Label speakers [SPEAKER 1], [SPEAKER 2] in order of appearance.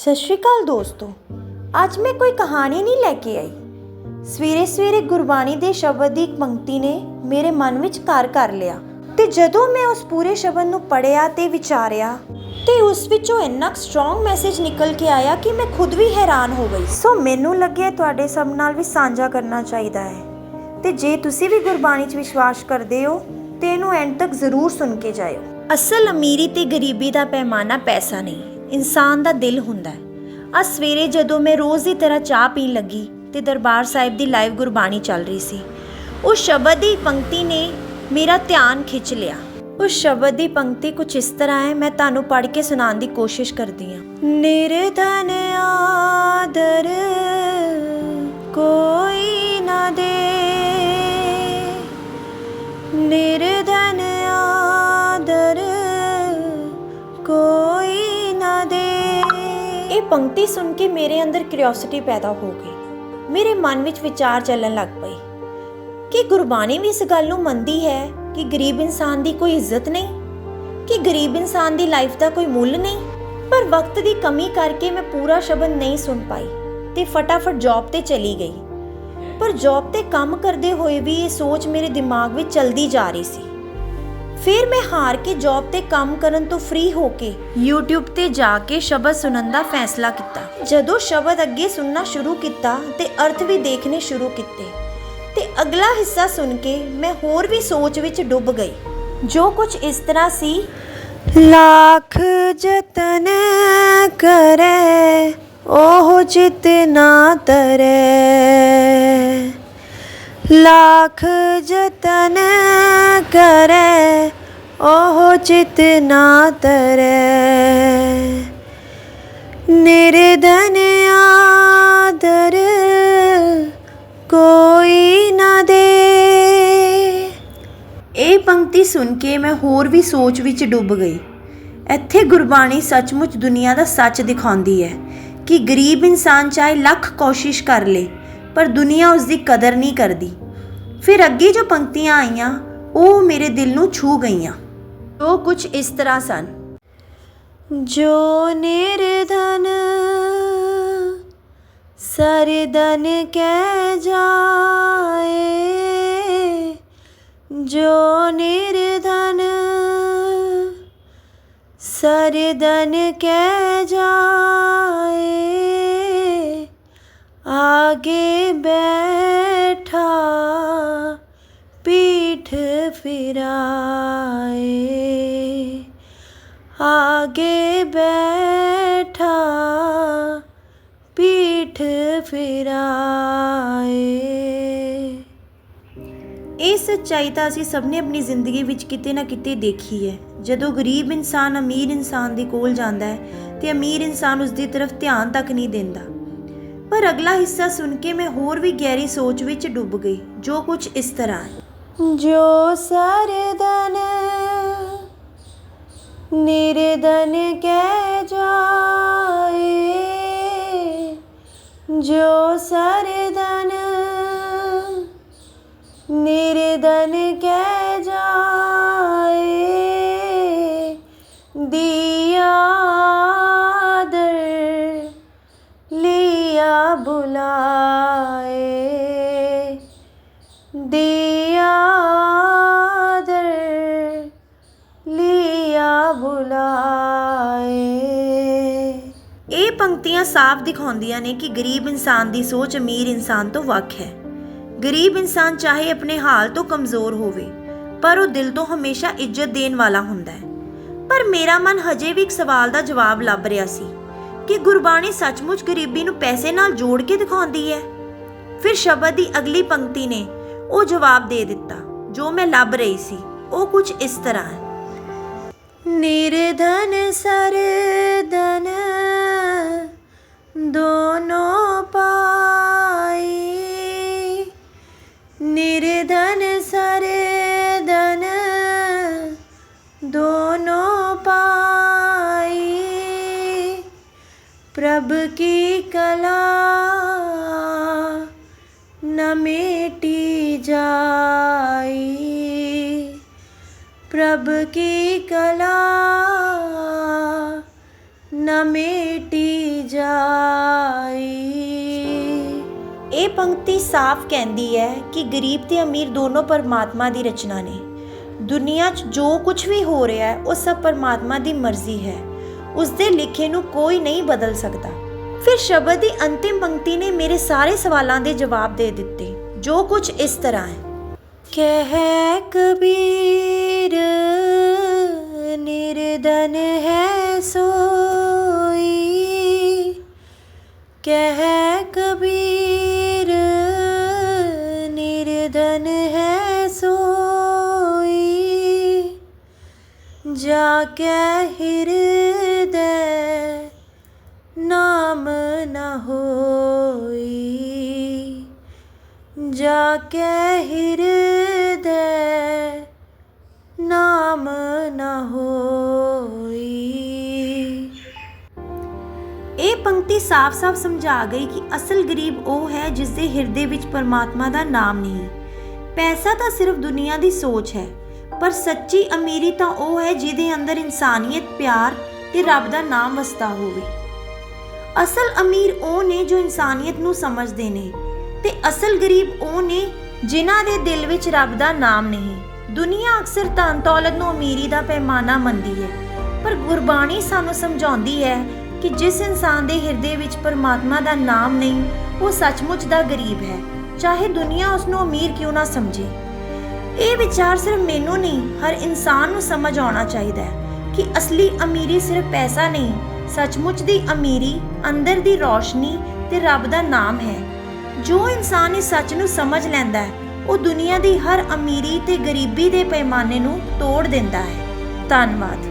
[SPEAKER 1] ਸਤਿ ਸ਼੍ਰੀ ਅਕਾਲ ਦੋਸਤੋ। ਅੱਜ ਮੈਂ ਕੋਈ ਕਹਾਣੀ ਨਹੀਂ ਲੈ ਕੇ ਆਈ। ਸਵੇਰੇ ਸਵੇਰੇ ਗੁਰਬਾਣੀ ਦੇ ਸ਼ਬਦ ਦੀ ਇੱਕ ਪੰਕਤੀ ਨੇ ਮੇਰੇ ਮਨ ਵਿੱਚ ਘਰ ਕਰ ਲਿਆ ਤੇ ਜਦੋਂ ਮੈਂ ਉਸ ਪੂਰੇ ਸ਼ਬਦ ਨੂੰ ਪੜਿਆ ਤੇ ਵਿਚਾਰਿਆ ਤੇ ਉਸ ਵਿੱਚੋਂ ਇੰਨਾ ਸਟਰੋਂਗ ਮੈਸੇਜ ਨਿਕਲ ਕੇ ਆਇਆ ਕਿ ਮੈਂ ਖੁਦ ਵੀ ਹੈਰਾਨ ਹੋ ਗਈ। ਸੋ ਮੈਨੂੰ ਲੱਗਿਆ ਤੁਹਾਡੇ ਸਭ ਨਾਲ ਵੀ ਸਾਂਝਾ ਕਰਨਾ ਚਾਹੀਦਾ ਹੈ ਤੇ ਜੇ ਤੁਸੀਂ ਵੀ ਗੁਰਬਾਣੀ 'ਚ ਵਿਸ਼ਵਾਸ ਕਰਦੇ ਹੋ ਤੇ ਇਹਨੂੰ ਐਂਡ ਤੱਕ ਜ਼ਰੂਰ ਸੁਣ ਕੇ ਜਾਇਓ। ਅਸਲ ਅਮੀਰੀ ਤੇ ਗਰੀਬੀ ਦਾ ਪੈਮਾਨਾ ਪੈਸਾ ਨਹੀਂ। ਇਨਸਾਨ ਦਾ ਦਿਲ ਹੁੰਦਾ ਹੈ। ਅੱਜ ਸਵੇਰੇ ਜਦੋਂ ਮੈਂ ਰੋਜ਼ ਦੀ ਤਰ੍ਹਾਂ ਚਾਹ ਪੀਣ ਲੱਗੀ ਤੇ ਦਰਬਾਰ ਸਾਹਿਬ ਦੀ ਲਾਈਵ ਗੁਰਬਾਣੀ ਚੱਲ ਰਹੀ ਸੀ ਉਸ ਸ਼ਬਦ ਦੀ ਪੰਕਤੀ ਨੇ ਮੇਰਾ ਧਿਆਨ ਖਿੱਚ ਲਿਆ। ਉਸ ਸ਼ਬਦ ਦੀ ਪੰਕਤੀ ਕੁਝ ਇਸ ਤਰ੍ਹਾਂ ਹੈ, ਮੈਂ ਤੁਹਾਨੂੰ ਪੜ੍ਹ ਕੇ ਸੁਣਾਉਣ ਦੀ ਕੋਸ਼ਿਸ਼ ਕਰਦੀ ਹਾਂ। ਨਿਰਧਨ ਆਦਰ ਕੋਈ ਨਾ ਦੇ। ਨਿਰਧਨ ਪੰਕਤੀ ਸੁਣ ਕੇ ਮੇਰੇ ਅੰਦਰ ਕਿਉਰਿਓਸਿਟੀ ਪੈਦਾ ਹੋ ਗਈ। ਮੇਰੇ ਮਨ ਵਿੱਚ ਵਿਚਾਰ ਚੱਲਣ ਲੱਗ ਪਈ ਕਿ ਗੁਰਬਾਣੀ ਵੀ ਇਸ ਗੱਲ ਨੂੰ ਮੰਨਦੀ ਹੈ ਕਿ ਗਰੀਬ ਇਨਸਾਨ ਦੀ ਕੋਈ ਇੱਜ਼ਤ ਨਹੀਂ? ਕਿ ਗਰੀਬ ਇਨਸਾਨ ਦੀ ਲਾਈਫ ਦਾ ਕੋਈ ਮੁੱਲ ਨਹੀਂ? ਪਰ ਵਕਤ ਦੀ ਕਮੀ ਕਰਕੇ ਮੈਂ ਪੂਰਾ ਸ਼ਬਦ ਨਹੀਂ ਸੁਣ ਪਾਈ ਤੇ ਫਟਾਫਟ ਜੌਬ ਤੇ ਚਲੀ ਗਈ। ਪਰ ਜੌਬ ਤੇ ਕੰਮ ਕਰਦੇ ਹੋਏ ਵੀ ਇਹ ਸੋਚ ਮੇਰੇ ਦਿਮਾਗ ਵਿੱਚ ਚਲਦੀ ਜਾ ਰਹੀ ਸੀ। ਫਿਰ ਮੈਂ ਹਾਰ ਕੇ ਜੌਬ ਤੇ ਕੰਮ ਕਰਨ ਤੋਂ ਫ੍ਰੀ ਹੋ ਕੇ YouTube ਤੇ ਜਾ ਕੇ ਸ਼ਬਦ ਸੁਣਨ ਦਾ ਫੈਸਲਾ ਕੀਤਾ। ਜਦੋਂ ਸ਼ਬਦ ਅੱਗੇ ਸੁਣਨਾ ਸ਼ੁਰੂ ਕੀਤਾ ਤੇ ਅਰਥ ਵੀ ਦੇਖਣੇ ਸ਼ੁਰੂ ਕੀਤੇ ਤੇ ਅਗਲਾ ਹਿੱਸਾ ਸੁਣ ਕੇ ਮੈਂ ਹੋਰ ਵੀ ਸੋਚ ਵਿੱਚ ਡੁੱਬ ਗਈ। ਜੋ ਕੁਝ ਇਸ ਤਰ੍ਹਾਂ ਸੀ, ਲੱਖ ਜਤਨ ਕਰੇ, ਉਹ ਚਿਤ ਤਰੇ। ਲੱਖ ਜਤਨ ਕਰੇ ਉਹ ਚਿਤ ਨਾ ਤਰੇ ਨਿਰਧਨ ਆਦਰ ਕੋਈ ਨਾ ਦੇ ਇਹ ਪੰਕਤੀ ਸੁਣ ਕੇ ਮੈਂ ਹੋਰ ਵੀ ਸੋਚ ਵਿੱਚ ਡੁੱਬ ਗਈ। ਇੱਥੇ ਗੁਰਬਾਣੀ ਸੱਚਮੁੱਚ ਦੁਨੀਆ ਦਾ ਸੱਚ ਦਿਖਾਉਂਦੀ ਹੈ ਕਿ ਗਰੀਬ ਇਨਸਾਨ ਚਾਹੇ ਲੱਖ ਕੋਸ਼ਿਸ਼ ਕਰ ਲੇ, ਪਰ ਦੁਨੀਆ ਉਸ ਦੀ ਕਦਰ ਨਹੀਂ ਕਰਦੀ। ਫਿਰ ਅੱਗੇ ਜੋ ਪੰਕਤੀਆਂ ਆਈਆਂ, ਉਹ ਮੇਰੇ ਦਿਲ ਨੂੰ ਛੂ ਗਈਆਂ। ਉਹ ਕੁਝ ਇਸ ਤਰ੍ਹਾਂ ਸਨ। ਜੋ ਨਿਰਧਨ ਸਰਦਨ ਕਹਿ ਜਾਏ, ਜੋ ਨਿਰਧਨ ਸਰਦਨ ਕਹਿ ਜਾਏ ਪੀਠ ਫਿਰਾਏ ਆਗੇ ਬੈਠਾ, ਪੀਠ ਫਿਰਾਏ ਇਹ ਸੱਚਾਈ ਤਾਂ ਅਸੀਂ ਸਭ ਨੇ ਆਪਣੀ ਜ਼ਿੰਦਗੀ ਵਿੱਚ ਕਿਤੇ ਨਾ ਕਿਤੇ ਦੇਖੀ ਹੈ। ਜਦੋਂ ਗਰੀਬ ਇਨਸਾਨ ਅਮੀਰ ਇਨਸਾਨ ਦੇ ਕੋਲ ਜਾਂਦਾ ਹੈ, ਤੇ ਅਮੀਰ ਇਨਸਾਨ ਉਸ ਦੀ ਤਰਫ ਧਿਆਨ ਤੱਕ ਨਹੀਂ ਦਿੰਦਾ। ਪਰ ਅਗਲਾ ਹਿੱਸਾ ਸੁਣ ਕੇ ਮੈਂ ਹੋਰ ਵੀ ਗਹਿਰੀ ਸੋਚ ਵਿੱਚ ਡੁੱਬ ਗਈ, ਜੋ ਕੁਝ ਇਸ ਤਰ੍ਹਾਂ ਹੈ। ਜੋ ਸਰਦਨ ਨਿਰਦਨ ਕਹਿ ਜਾਏ ਜੋ ਸਰਦਨ ਨਿਰਦਨ ਕਹਿ ਜਾਏ ਦਿਆ ਦਰ ਲਿਆ ਬੁਲਾਏ ਬੁਲਾਏ। ਇਹ ਪੰਕਤੀਆਂ ਸਾਫ਼ ਦਿਖਾਉਂਦੀਆਂ ਨੇ ਕਿ ਗਰੀਬ ਇਨਸਾਨ ਦੀ ਸੋਚ ਅਮੀਰ ਇਨਸਾਨ ਤੋਂ ਵੱਖ ਹੈ। ਗਰੀਬ ਇਨਸਾਨ ਚਾਹੇ ਆਪਣੇ ਹਾਲ ਤੋਂ ਕਮਜ਼ੋਰ ਹੋਵੇ, ਪਰ ਉਹ ਦਿਲ ਤੋਂ ਹਮੇਸ਼ਾ ਇੱਜ਼ਤ ਦੇਣ ਵਾਲਾ ਹੁੰਦਾ ਹੈ। ਪਰ ਮੇਰਾ ਮਨ ਹਜੇ ਵੀ ਇੱਕ ਸਵਾਲ ਦਾ ਜਵਾਬ ਲੱਭ ਰਿਹਾ ਸੀ ਕਿ ਗੁਰਬਾਣੀ ਸੱਚਮੁੱਚ ਗਰੀਬੀ ਨੂੰ ਪੈਸੇ ਨਾਲ ਜੋੜ ਕੇ ਦਿਖਾਉਂਦੀ ਹੈ? ਫਿਰ ਸ਼ਬਦ ਦੀ ਅਗਲੀ ਪੰਕਤੀ ਨੇ ਉਹ ਜਵਾਬ ਦੇ ਦਿੱਤਾ, ਜੋ ਮੈਂ ਲੱਭ ਰਹੀ ਸੀ। ਉਹ ਕੁਝ ਇਸ ਤਰ੍ਹਾਂ ਹੈ। निर्धन सरदन दोनों पाए निर्धन सरदन दोनों पाए प्रभ की कला न मेटी जा ਪ੍ਰਭ ਕੀ ਕਲਾ ਨਾ ਮੇਟੀ ਜਾਈ। ਇਹ ਪੰਕਤੀ ਸਾਫ਼ ਕਹਿੰਦੀ ਹੈ ਕਿ ਗਰੀਬ ਤੇ ਅਮੀਰ ਦੋਨੋਂ ਪਰਮਾਤਮਾ ਦੀ ਰਚਨਾ ਨੇ। ਦੁਨੀਆ 'ਚ ਜੋ ਕੁਝ ਵੀ ਹੋ ਰਿਹਾ ਹੈ ਉਹ ਸਭ ਪਰਮਾਤਮਾ ਦੀ ਮਰਜ਼ੀ ਹੈ। ਉਸ ਦੇ ਲਿਖੇ ਨੂੰ ਕੋਈ ਨਹੀਂ ਬਦਲ ਸਕਦਾ। ਫਿਰ ਸ਼ਬਦ ਦੀ ਅੰਤਿਮ ਪੰਕਤੀ ਨੇ ਮੇਰੇ ਸਾਰੇ ਸਵਾਲਾਂ ਦੇ ਜਵਾਬ ਦੇ ਦਿੱਤੇ। ਜੋ ਕੁਝ ਇਸ ਤਰ੍ਹਾਂ ਹੈ। ਕਹਿ ਕਬੀਰ ਨਿਰਦਨ ਹੈ ਸੋਈ। ਕਹਿ ਕਬੀਰ ਨਿਰਦਨ ਹੈ ਸੋਈ। ਜਾ ਕੇ ਹਿਰਦੈ ਨਾਮ ਨਾ ਹੋਈ। ਜਾ ਕੇ ਹਿਰਦੈ ਇਹ ਸਾਫ਼-ਸਾਫ਼ ਸਮਝਾ ਗਈ ਕਿ ਅਸਲ ਗਰੀਬ ਉਹ ਹੈ ਜਿਸ ਦੇ ਹਿਰਦੇ ਵਿੱਚ ਪਰਮਾਤਮਾ ਦਾ ਨਾਮ ਨਹੀਂ। ਪੈਸਾ ਤਾਂ ਸਿਰਫ ਦੁਨੀਆ ਦੀ ਸੋਚ ਹੈ, ਪਰ ਸੱਚੀ ਅਮੀਰੀ ਤਾਂ ਉਹ ਹੈ ਜਿਹਦੇ ਅੰਦਰ ਇਨਸਾਨੀਅਤ, ਪਿਆਰ ਤੇ ਰੱਬ ਦਾ ਨਾਮ ਵਸਦਾ ਹੋਵੇ। ਅਸਲ ਅਮੀਰ ਉਹ ਨੇ ਜੋ ਇਨਸਾਨੀਅਤ ਨੂੰ ਸਮਝਦੇ ਨੇ ਤੇ ਅਸਲ ਗਰੀਬ ਉਹ ਨੇ ਜਿਨ੍ਹਾਂ ਦੇ ਦਿਲ ਵਿੱਚ ਰੱਬ ਦਾ ਨਾਮ ਨਹੀਂ। ਦੁਨੀਆ ਅਕਸਰ ਧਨ ਦੌਲਤ ਨੂੰ ਅਮੀਰੀ ਦਾ ਪੈਮਾਨਾ ਮੰਨਦੀ ਹੈ, ਪਰ ਗੁਰਬਾਣੀ ਸਾਨੂੰ ਸਮਝਾਉਂਦੀ ਹੈ ਕਿ ਜਿਸ ਇਨਸਾਨ ਦੇ ਹਿਰਦੇ ਵਿੱਚ ਪਰਮਾਤਮਾ ਦਾ ਨਾਮ ਨਹੀਂ, ਉਹ ਸੱਚਮੁੱਚ ਦਾ ਗਰੀਬ ਹੈ। ਚਾਹੇ ਦੁਨੀਆ ਉਸ ਨੂੰ ਅਮੀਰ ਕਿਉਂ ਨਾ ਸਮਝੇ। ਇਹ ਵਿਚਾਰ ਸਿਰਫ ਮੈਨੂੰ ਨਹੀਂ, ਹਰ ਇਨਸਾਨ ਨੂੰ ਸਮਝ ਆਉਣਾ ਚਾਹੀਦਾ ਹੈ ਕਿ ਅਸਲੀ ਅਮੀਰੀ ਸਿਰਫ ਪੈਸਾ ਨਹੀਂ, ਸੱਚਮੁੱਚ ਦੀ ਅਮੀਰੀ ਅੰਦਰ ਦੀ ਰੌਸ਼ਨੀ ਤੇ ਰੱਬ ਦਾ ਨਾਮ ਹੈ। ਜੋ ਇਨਸਾਨ ਇਸ ਸੱਚ ਨੂੰ ਸਮਝ ਲੈਂਦਾ ਹੈ, ਉਹ ਦੁਨੀਆ ਦੀ ਹਰ ਅਮੀਰੀ ਤੇ ਗਰੀਬੀ ਦੇ ਪੈਮਾਨੇ ਨੂੰ ਤੋੜ ਦਿੰਦਾ ਹੈ। ਧੰਨਵਾਦ।